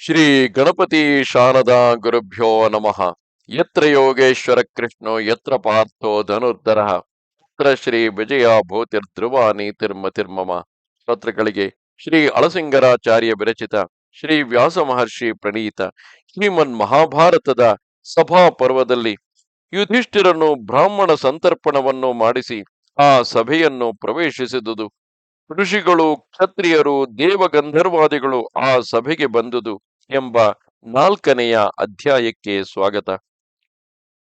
ಶ್ರೀ ಗಣಪತಿ ಶಾರದಾ ಗುರುಭ್ಯೋ ನಮಃ. ಯತ್ರ ಯೋಗೇಶ್ವರ ಕೃಷ್ಣೋ, ಯತ್ರ ಪಾರ್ಥೋ ಧನುರ್ಧರ, ಯತ್ರ ಶ್ರೀ ವಿಜಯ ತಿರ್ಮ ತಿರ್ಮಮ ಸ್ತೋತ್ರಗಳಿಗೆ ಶ್ರೀ ಅಳಸಿಂಗರಾಚಾರ್ಯ ವಿರಚಿತ, ಶ್ರೀ ವ್ಯಾಸ ಮಹರ್ಷಿ ಪ್ರಣೀತ, ಶ್ರೀಮನ್ ಮಹಾಭಾರತದ ಸಭಾ ಪರ್ವದಲ್ಲಿ ಯುಧಿಷ್ಠಿರನು ಬ್ರಾಹ್ಮಣ ಸಂತರ್ಪಣವನ್ನು ಮಾಡಿಸಿ ಆ ಸಭೆಯನ್ನು ಪ್ರವೇಶಿಸಿದುದು. ಋಷಿಗಳು, ಕ್ಷತ್ರಿಯರು, ದೇವಗಂಧರ್ವಾದಿಗಳು ಆ ಸಭೆಗೆ ಬಂದುದು ಎಂಬ ನಾಲ್ಕನೆಯ ಅಧ್ಯಾಯಕ್ಕೆ ಸ್ವಾಗತ.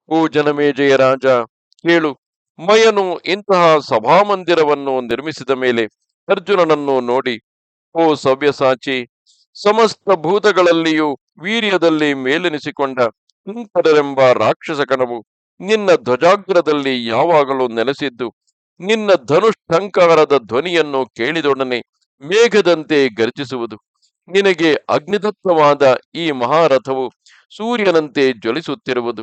ಓ ಜನಮೇಜಯ ರಾಜ, ಕೇಳು. ಮಯನು ಇಂತಹ ಸಭಾಮಂದಿರವನ್ನು ನಿರ್ಮಿಸಿದ ಮೇಲೆ ಅರ್ಜುನನನ್ನು ನೋಡಿ, ಓ ಸವ್ಯಸಾಚಿ, ಸಮಸ್ತ ಭೂತಗಳಲ್ಲಿಯೂ ವೀರ್ಯದಲ್ಲಿ ಮೇಲೆನಿಸಿಕೊಂಡ ಕಿಂಕರರೆಂಬ ರಾಕ್ಷಸ ಕಣವು ನಿನ್ನ ಧ್ವಜಾಗ್ರದಲ್ಲಿ ಯಾವಾಗಲೂ ನೆಲೆಸಿದ್ದು ನಿನ್ನ ಧನುಷ್ಠಂಕಾರದ ಧ್ವನಿಯನ್ನು ಕೇಳಿದೊಡನೆ ಮೇಘದಂತೆ ಗರ್ಜಿಸುವುದು. ನಿನಗೆ ಅಗ್ನಿದತ್ತವಾದ ಈ ಮಹಾರಥವು ಸೂರ್ಯನಂತೆ ಜ್ವಲಿಸುತ್ತಿರುವುದು.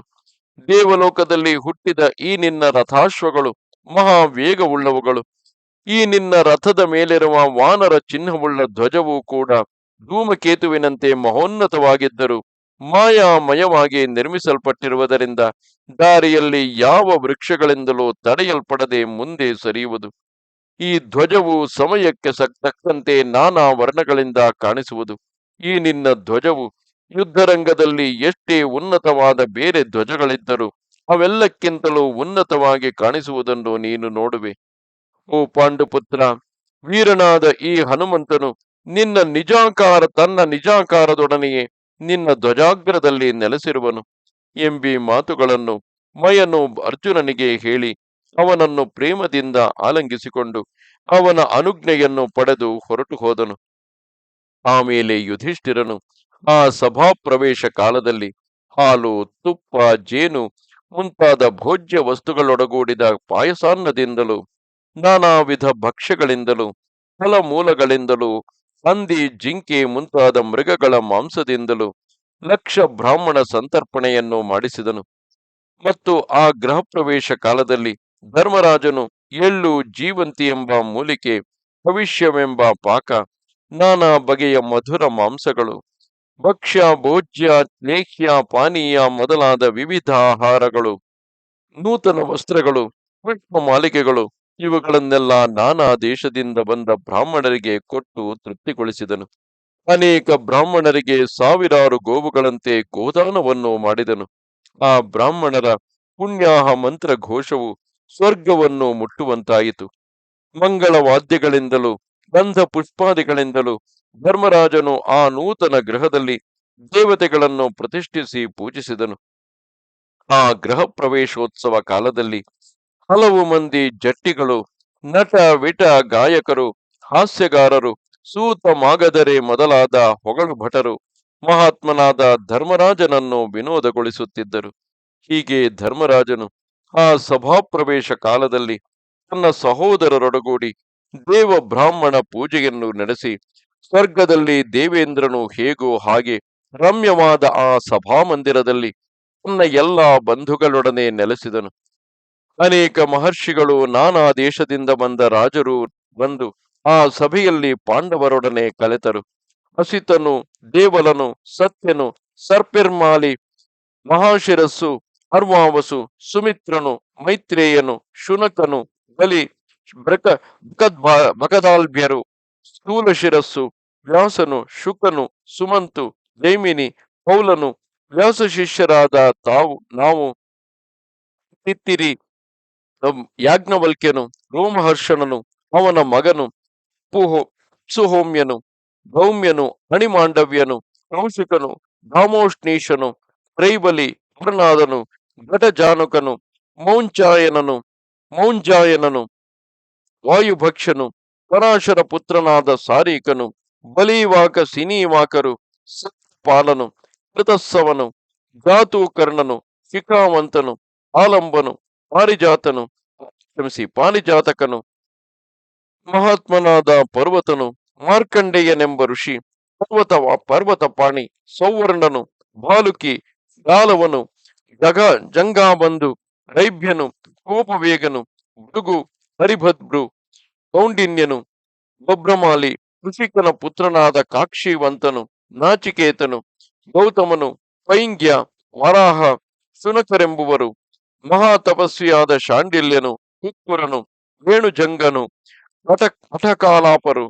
ದೇವಲೋಕದಲ್ಲಿ ಹುಟ್ಟಿದ ಈ ನಿನ್ನ ರಥಾಶ್ವಗಳು ಮಹಾ ವೇಗವುಳ್ಳವುಗಳು ಈ ನಿನ್ನ ರಥದ ಮೇಲಿರುವ ವಾನರ ಚಿಹ್ನವುಳ್ಳ ಧ್ವಜವೂ ಕೂಡ ಧೂಮಕೇತುವಿನಂತೆ ಮಹೋನ್ನತವಾಗಿದ್ದರು ಮಾಯಾಮಯವಾಗಿ ನಿರ್ಮಿಸಲ್ಪಟ್ಟಿರುವುದರಿಂದ ದಾರಿಯಲ್ಲಿ ಯಾವ ವೃಕ್ಷಗಳಿಂದಲೂ ತಡೆಯಲ್ಪಡದೆ ಮುಂದೆ ಸರಿಯುವುದು. ಈ ಧ್ವಜವು ಸಮಯಕ್ಕೆ ತಕ್ಕಂತೆ ನಾನಾ ವರ್ಣಗಳಿಂದ ಕಾಣಿಸುವುದು. ಈ ನಿನ್ನ ಧ್ವಜವು ಯುದ್ಧರಂಗದಲ್ಲಿ ಎಷ್ಟೇ ಉನ್ನತವಾದ ಬೇರೆ ಧ್ವಜಗಳಿದ್ದರೂ ಅವೆಲ್ಲಕ್ಕಿಂತಲೂ ಉನ್ನತವಾಗಿ ಕಾಣಿಸುವುದನ್ನು ನೀನು ನೋಡುವೆ. ಓ ಪಾಂಡುಪುತ್ರ, ವೀರನಾದ ಈ ಹನುಮಂತನು ನಿನ್ನ ನಿಜಾಕಾರ ತನ್ನ ನಿಜಾಕಾರದೊಡನೆಯೇ ನಿನ್ನ ಧ್ವಜಾಗ್ರದಲ್ಲಿ ನೆಲೆಸಿರುವನು. ಎಂಬಿ ಮಾತುಗಳನ್ನು ಮಯನು ಅರ್ಜುನನಿಗೆ ಹೇಳಿ ಅವನನ್ನು ಪ್ರೇಮದಿಂದ ಆಲಂಗಿಸಿಕೊಂಡು ಅವನ ಅನುಜ್ಞೆಯನ್ನು ಪಡೆದು ಹೊರಟು ಹೋದನು. ಆಮೇಲೆ ಯುಧಿಷ್ಠಿರನು ಆ ಸಭಾಪ್ರವೇಶ ಕಾಲದಲ್ಲಿ ಹಾಲು, ತುಪ್ಪ, ಜೇನು ಮುಂತಾದ ಭೋಜ್ಯ ವಸ್ತುಗಳೊಡಗೂಡಿದ ಪಾಯಸಾನ್ನದಿಂದಲೂ ನಾನಾ ವಿಧ ಭಕ್ಷ್ಯಗಳಿಂದಲೂ, ಫಲಮೂಲಗಳಿಂದಲೂ ಹಂದಿ ಜಿಂಕೆ ಮುಂತಾದ ಮೃಗಗಳ ಮಾಂಸದಿಂದಲೂ ಲಕ್ಷ ಬ್ರಾಹ್ಮಣ ಸಂತರ್ಪಣೆಯನ್ನು ಮಾಡಿಸಿದನು. ಮತ್ತು ಆ ಗೃಹ ಪ್ರವೇಶ ಕಾಲದಲ್ಲಿ ಧರ್ಮರಾಜನು ಎಳ್ಳು ಜೀವಂತಿ ಎಂಬ ಮೂಲಿಕೆ, ಭವಿಷ್ಯವೆಂಬ ಪಾಕ, ನಾನಾ ಬಗೆಯ ಮಧುರ ಮಾಂಸಗಳು, ಭಕ್ಷ್ಯ, ಭೋಜ್ಯ, ಲೇಹ್ಯ, ಪಾನೀಯ ಮೊದಲಾದ ವಿವಿಧ ಆಹಾರಗಳು, ನೂತನ ವಸ್ತ್ರಗಳು ಪುಷ್ಪ ಮಾಲಿಕೆಗಳು ಇವುಗಳನ್ನೆಲ್ಲ ನಾನಾ ದೇಶದಿಂದ ಬಂದ ಬ್ರಾಹ್ಮಣರಿಗೆ ಕೊಟ್ಟು ತೃಪ್ತಿಗೊಳಿಸಿದನು. ಅನೇಕ ಬ್ರಾಹ್ಮಣರಿಗೆ ಸಾವಿರಾರು ಗೋವುಗಳಂತೆ ಗೋದಾನವನ್ನು ಮಾಡಿದನು. ಆ ಬ್ರಾಹ್ಮಣರ ಪುಣ್ಯಾಹ ಮಂತ್ರ ಘೋಷವು ಸ್ವರ್ಗವನ್ನು ಮುಟ್ಟುವಂತಾಯಿತು. ಮಂಗಳ ವಾದ್ಯಗಳಿಂದಲೂ ಗಂಧ ಪುಷ್ಪಾದಿಗಳಿಂದಲೂ ಧರ್ಮರಾಜನು ಆ ನೂತನ ಗ್ರಹದಲ್ಲಿ ದೇವತೆಗಳನ್ನು ಪ್ರತಿಷ್ಠಿಸಿ ಪೂಜಿಸಿದನು. ಆ ಗೃಹ ಪ್ರವೇಶೋತ್ಸವ ಕಾಲದಲ್ಲಿ ಹಲವು ಮಂದಿ ಜಟ್ಟಿಗಳು, ನಟ, ವಿಟ, ಗಾಯಕರು, ಹಾಸ್ಯಗಾರರು, ಸೂತ ಮಾಗದರೆ ಮೊದಲಾದ ಹೊಗಳು ಭಟರು ಮಹಾತ್ಮನಾದ ಧರ್ಮರಾಜನನ್ನು ವಿನೋದಗೊಳಿಸುತ್ತಿದ್ದರು. ಹೀಗೆ ಧರ್ಮರಾಜನು ಆ ಸಭಾಪ್ರವೇಶ ಕಾಲದಲ್ಲಿ ತನ್ನ ಸಹೋದರರೊಡಗೂಡಿ ದೇವ ಬ್ರಾಹ್ಮಣ ಪೂಜೆಯನ್ನು ನಡೆಸಿ, ಸ್ವರ್ಗದಲ್ಲಿ ದೇವೇಂದ್ರನು ಹೇಗೋ ಹಾಗೆ ರಮ್ಯವಾದ ಆ ಸಭಾಮಂದಿರದಲ್ಲಿ ತನ್ನ ಎಲ್ಲಾ ಬಂಧುಗಳೊಡನೆ ನೆಲೆಸಿದನು. ಅನೇಕ ಮಹರ್ಷಿಗಳು ನಾನಾ ದೇಶದಿಂದ ಬಂದ ರಾಜರು ಬಂದು ಆ ಸಭೆಯಲ್ಲಿ ಪಾಂಡವರೊಡನೆ ಕಲೆತರು ಹಸಿತನು, ದೇವಲನು, ಸತ್ಯನು, ಸರ್ಪೆರ್ಮಾಲಿ, ಮಹಾಶಿರಸ್ಸು ಅರ್ವಾವಸು ಸುಮಿತ್ರನು, ಮೈತ್ರೇಯನು, ಶುನಕನು, ಬಲಿ, ಬ್ರಕ ಬಕದಾಲ್ಭ್ಯರು ಸ್ಥೂಲ ಶಿರಸ್ಸು, ವ್ಯಾಸನು, ಶುಕನು, ಸುಮಂತು, ಜೈಮಿನಿ, ಪೌಲನು, ವ್ಯಾಸ ಶಿಷ್ಯರಾದ ತಾವು, ನಾವು ತಿತ್ತಿರಿ ಯಾಜ್ಞವಲ್ಕ್ಯನು ರೋಮಹರ್ಷಣನು ಅವನ ಮಗನು, ಪುಹೋ, ಸುಹೋಮ್ಯನು, ಭೌಮ್ಯನು ಅಣಿಮಾಂಡವ್ಯನು ಕೌಶಿಕನು, ಧಾಮೋಷ್ಣೀಶನು, ತ್ರೈಬಲಿ ಪುರನಾದನು ಘಟಜಾನುಕನು, ಮೌಂಚಾಯನನು, ಮೌಂಜಾಯನನು, ವಾಯುಭಕ್ಷನು, ಪರಾಶರ ಪುತ್ರನಾದ ಸಾರೀಕನು, ಬಲಿವಾಕ ಸಿನೀವಾಕರು ಪಾಲನು ಕೃತಸ್ಸವನು, ಧಾತುಕರ್ಣನು, ಶಿಖಾವಂತನು, ಆಲಂಬನು ಪಾರಿಜಾತನು, ಕ್ಷಮಿಸಿ, ಪಾರಿಜಾತಕನು, ಮಹಾತ್ಮನಾದ ಪರ್ವತನು, ಮಾರ್ಕಂಡೇಯನೆಂಬ ಋಷಿ, ಪರ್ವತ ಪರ್ವತಪಾಣಿ ಸೌವರ್ಣನು, ಬಾಲುಕಿ, ಗಾಲವನು, ಜಗ ಜಂಗಾಬಂಧು ರೈಭ್ಯನು, ಕೋಪವೇಗನು, ಭೃಗು, ಹರಿಭದ್ರು, ಕೌಂಡಿನ್ಯನು ಬಬ್ರಮಾಲಿ ಕೃಷಿಕನ ಪುತ್ರನಾದ ಕಾಕ್ಷಿವಂತನು, ನಾಚಿಕೇತನು, ಗೌತಮನು, ಪೈಂಗ್ಯ, ವರಾಹ ಶುನಕರೆಂಬುವರು ಮಹಾ ತಪಸ್ವಿಯಾದ ಶಾಂಡಿಲ್ಯನು, ಕುಕ್ಕುರನು, ವೇಣುಜಂಗನು ಕಟ ಕಟಕಾಲಾಪರು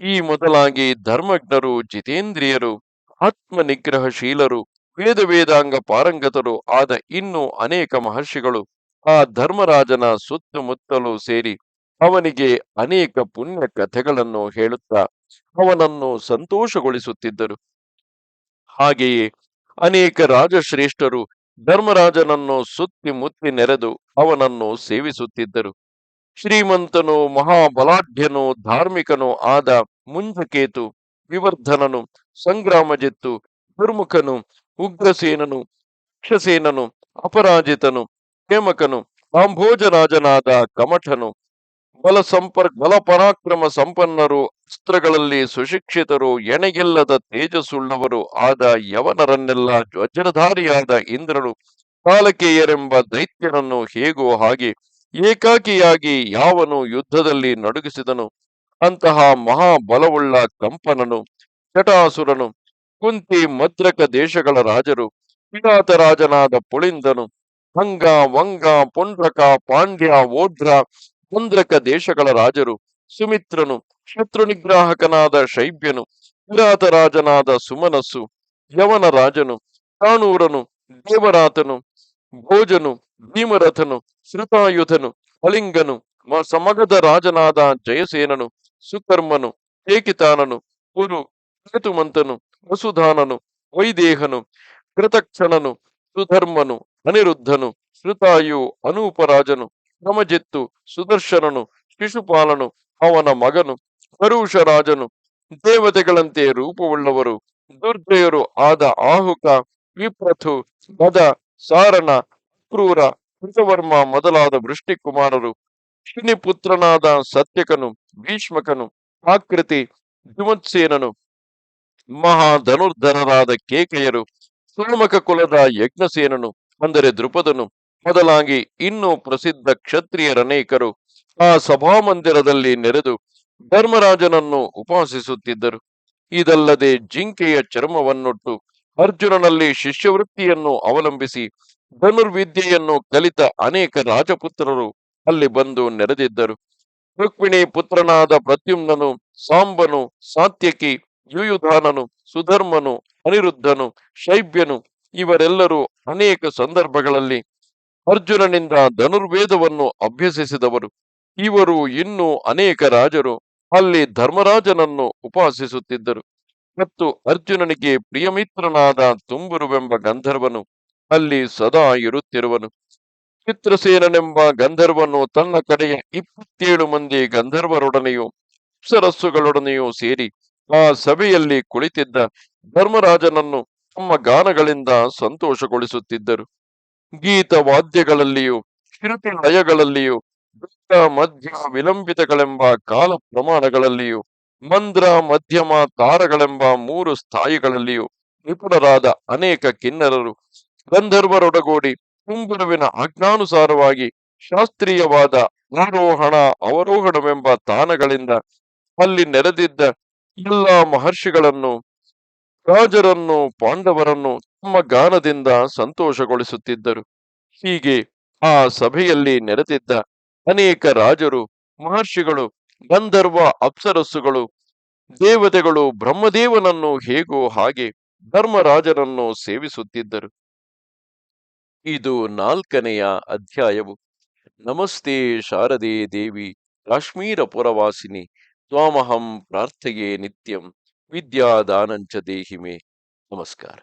ಈ ಮೊದಲಾಗಿ ಧರ್ಮಜ್ಞರು, ಜಿತೇಂದ್ರಿಯರು ಆತ್ಮ ನಿಗ್ರಹಶೀಲರು ವೇದ ವೇದಾಂಗ ಪಾರಂಗತರು ಆದ ಇನ್ನು ಅನೇಕ ಮಹರ್ಷಿಗಳು ಆ ಧರ್ಮರಾಜನ ಸುತ್ತಮುತ್ತಲು ಸೇರಿ ಅವನಿಗೆ ಅನೇಕ ಪುಣ್ಯ ಕಥೆಗಳನ್ನು ಹೇಳುತ್ತಾ ಅವನನ್ನು ಸಂತೋಷಗೊಳಿಸುತ್ತಿದ್ದರು. ಹಾಗೆಯೇ ಅನೇಕ ರಾಜಶ್ರೇಷ್ಠರು ಧರ್ಮರಾಜನನ್ನು ಸುತ್ತಿ ಮುತ್ತಿ ನೆರೆದು ಅವನನ್ನು ಸೇವಿಸುತ್ತಿದ್ದರು. ಶ್ರೀಮಂತನು, ಮಹಾಬಲಾಢ್ಯನು, ಧಾರ್ಮಿಕನು ಆದ ಮುಂಜಕೇತು, ವಿವರ್ಧನನು, ಸಂಗ್ರಾಮಜಿತ್ತು ದುರ್ಮುಖನು ಉಗ್ರಸೇನನು, ಯಕ್ಷಸೇನನು, ಅಪರಾಜಿತನು, ಹೇಮಕನು, ಕಾಂಭೋಜರಾಜನಾದ ಕಮಠನು ಬಲ ಸಂಪರ್ಕ ಬಲ ಪರಾಕ್ರಮ ಸಂಪನ್ನರು ಅಸ್ತ್ರಗಳಲ್ಲಿ ಸುಶಿಕ್ಷಿತರು ಎಣೆಗಿಲ್ಲದ ತೇಜಸ್ಸುಳ್ಳವರು ಆದ ಯವನರನ್ನೆಲ್ಲ ವಜ್ರಧಾರಿಯಾದ ಇಂದ್ರನು ಕಾಲಕೇಯರೆಂಬ ದೈತ್ಯನನ್ನು ಹೇಗೋ ಹಾಗೆ ಏಕಾಕಿಯಾಗಿ ಯಾವನು ಯುದ್ಧದಲ್ಲಿ ನಡುಗಿಸಿದನು. ಅಂತಹ ಮಹಾಬಲವುಳ್ಳ ಕಂಪನನು ಜಟಾಸುರನು ಕುಂತಿ ಮದ್ರಕ ದೇಶಗಳ ರಾಜರು ಕಿರಾತ ರಾಜನಾದ ಪುಳಿಂದನು, ಹಂಗ, ವಂಗ, ಪುಂಡ್ರಕ, ಪಾಂಡ್ಯ ಓಢ್ರ ಮುಂದ್ರಕ ದೇಶಗಳ ರಾಜರು ಸುಮಿತ್ರನು ಶತ್ರು ನಿಗ್ರಾಹಕನಾದ ಶೈಬ್ಯನು ಕಿರಾತ ರಾಜನಾದ ಸುಮನಸ್ಸು, ಯವನ ರಾಜನು, ಕಾಣೂರನು, ದೇವರಾತನು, ಭೋಜನು, ಭೀಮರಥನು, ಶ್ರುತಾಯುಧನು ಕಳಿಂಗನು ಸಮಗದ ರಾಜನಾದ ಜಯಸೇನನು, ಸುಕರ್ಮನು, ಏಕಿತಾನನು, ಕುರು, ಕೇತುಮಂತನು, ವಸುಧಾನನು, ವೈದೇಹನು, ಕೃತಕ್ಷಣನು, ಸುಧರ್ಮನು, ಅನಿರುದ್ಧನು, ಶ್ರುತಾಯು ಅನೂಪರಾಜನು ಕ್ರಮಜಿತ್ತು ಸುದರ್ಶನನು, ಶಿಶುಪಾಲನು ಅವನ ಮಗನು ಕರುಷ ರಾಜನು ದೇವತೆಗಳಂತೆ ರೂಪವುಳ್ಳವರು ದುರ್ಜಯರು ಆದ ಆಹುಕ ವಿಪ್ರಥು ಮದ ಸಾರಣ ಕ್ರೂರ, ಕೃತವರ್ಮ ಮೊದಲಾದ ವೃಷ್ಟಿಕುಮಾರರು ಶ್ರೀನಿಪುತ್ರನಾದ ಸತ್ಯಕನು, ಭೀಷ್ಮಕನು, ಆಕೃತಿ ಧುಮತ್ಸೇನನು ಮಹಾ ಧನುರ್ಧರರಾದ ಕೇಕೆಯರು ಸುಮಕ ಕುಲದ ಯಜ್ಞಸೇನನು, ಅಂದರೆ ದೃಪದನು ಮೊದಲಾಗಿ ಇನ್ನೂ ಪ್ರಸಿದ್ಧ ಕ್ಷತ್ರಿಯರನೇಕರು ಆ ಸಭಾಮಂದಿರದಲ್ಲಿ ನೆರೆದು ಧರ್ಮರಾಜನನ್ನು ಉಪಾಸಿಸುತ್ತಿದ್ದರು. ಇದಲ್ಲದೆ ಜಿಂಕೆಯ ಚರ್ಮವನ್ನುಟ್ಟು ಅರ್ಜುನನಲ್ಲಿ ಶಿಷ್ಯವೃತ್ತಿಯನ್ನು ಅವಲಂಬಿಸಿ ಧನುರ್ವಿದ್ಯೆಯನ್ನು ಕಲಿತ ಅನೇಕ ರಾಜಪುತ್ರರು ಅಲ್ಲಿ ಬಂದು ನೆರೆದಿದ್ದರು. ರುಕ್ಮಿಣಿ ಪುತ್ರನಾದ ಪ್ರತ್ಯುಮ್ನನು ಸಾಂಬನು, ಸಾತ್ಯಕಿ, ಯುಯುಧಾನನು, ಸುಧರ್ಮನು, ಅನಿರುದ್ಧನು, ಶೈಬ್ಯನು ಇವರೆಲ್ಲರೂ ಅನೇಕ ಸಂದರ್ಭಗಳಲ್ಲಿ ಅರ್ಜುನನಿಂದ ಧನುರ್ವೇದವನ್ನು ಅಭ್ಯಸಿಸಿದವರು. ಇವರು ಇನ್ನೂ ಅನೇಕ ರಾಜರು ಅಲ್ಲಿ ಧರ್ಮರಾಜನನ್ನು ಉಪಾಸಿಸುತ್ತಿದ್ದರು. ಮತ್ತು ಅರ್ಜುನನಿಗೆ ಪ್ರಿಯಮಿತ್ರನಾದ ತುಂಬುರುವೆಂಬ ಗಂಧರ್ವನು ಅಲ್ಲಿ ಸದಾ ಇರುತ್ತಿರುವನು. ಚಿತ್ರಸೇನನೆಂಬ ಗಂಧರ್ವನು ತನ್ನ ಕಡೆಯ ಇಪ್ಪತ್ತೇಳು ಮಂದಿ ಗಂಧರ್ವರೊಡನೆಯೂ ಅಪ್ಸರಸ್ಸುಗಳೊಡನೆಯೂ ಸೇರಿ ಆ ಸಭೆಯಲ್ಲಿ ಕುಳಿತಿದ್ದ ಧರ್ಮರಾಜನನ್ನು ತಮ್ಮ ಗಾನಗಳಿಂದ ಸಂತೋಷಗೊಳಿಸುತ್ತಿದ್ದರು. ಗೀತ ವಾದ್ಯಗಳಲ್ಲಿಯೂ ಶ್ರುತಿ ಲಯಗಳಲ್ಲಿಯೂ ಮಧ್ಯ ವಿಲಂಬಿತಗಳೆಂಬ ಕಾಲ ಪ್ರಮಾಣಗಳಲ್ಲಿಯೂ, ಮಂದ್ರ ಮಧ್ಯಮ ತಾರಗಳೆಂಬ ಮೂರು ಸ್ಥಾಯಿಗಳಲ್ಲಿಯೂ ನಿಪುಣರಾದ ಅನೇಕ ಕಿನ್ನರರು ಗಂಧರ್ವರೊಡಗೂಡಿ ಕುಂಗುರುವಿನ ಆಜ್ಞಾನುಸಾರವಾಗಿ ಶಾಸ್ತ್ರೀಯವಾದ ಆರೋಹಣ ಅವರೋಹಣವೆಂಬ ತಾನಗಳಿಂದ ಅಲ್ಲಿ ನೆರೆದಿದ್ದ ಎಲ್ಲ ಮಹರ್ಷಿಗಳನ್ನು, ರಾಜರನ್ನು, ಪಾಂಡವರನ್ನು ತಮ್ಮ ಗಾನದಿಂದ ಸಂತೋಷಗೊಳಿಸುತ್ತಿದ್ದರು. ಹೀಗೆ ಆ ಸಭೆಯಲ್ಲಿ ನೆರೆದಿದ್ದ ಅನೇಕ ರಾಜರು, ಮಹರ್ಷಿಗಳು, ಗಂಧರ್ವ, ಅಪ್ಸರಸ್ಸುಗಳು, ದೇವತೆಗಳು ಬ್ರಹ್ಮದೇವನನ್ನು ಹೇಗೋ ಹಾಗೆ ಧರ್ಮರಾಜರನ್ನು ಸೇವಿಸುತ್ತಿದ್ದರು. ಇದು ನಾಲ್ಕನೆಯ ಅಧ್ಯಾಯವು. ನಮಸ್ತೆ ಶಾರದೆ ದೇವಿ, ಕಾಶ್ಮೀರ ಪುರವಾಸಿನಿ, ತ್ವಾಮಹಂ ಪ್ರಾರ್ಥೆಯೇ ನಿತ್ಯಂ, ವಿದ್ಯಾದಾನಂಚ ದೇಹಿಮೆ. ನಮಸ್ಕಾರ.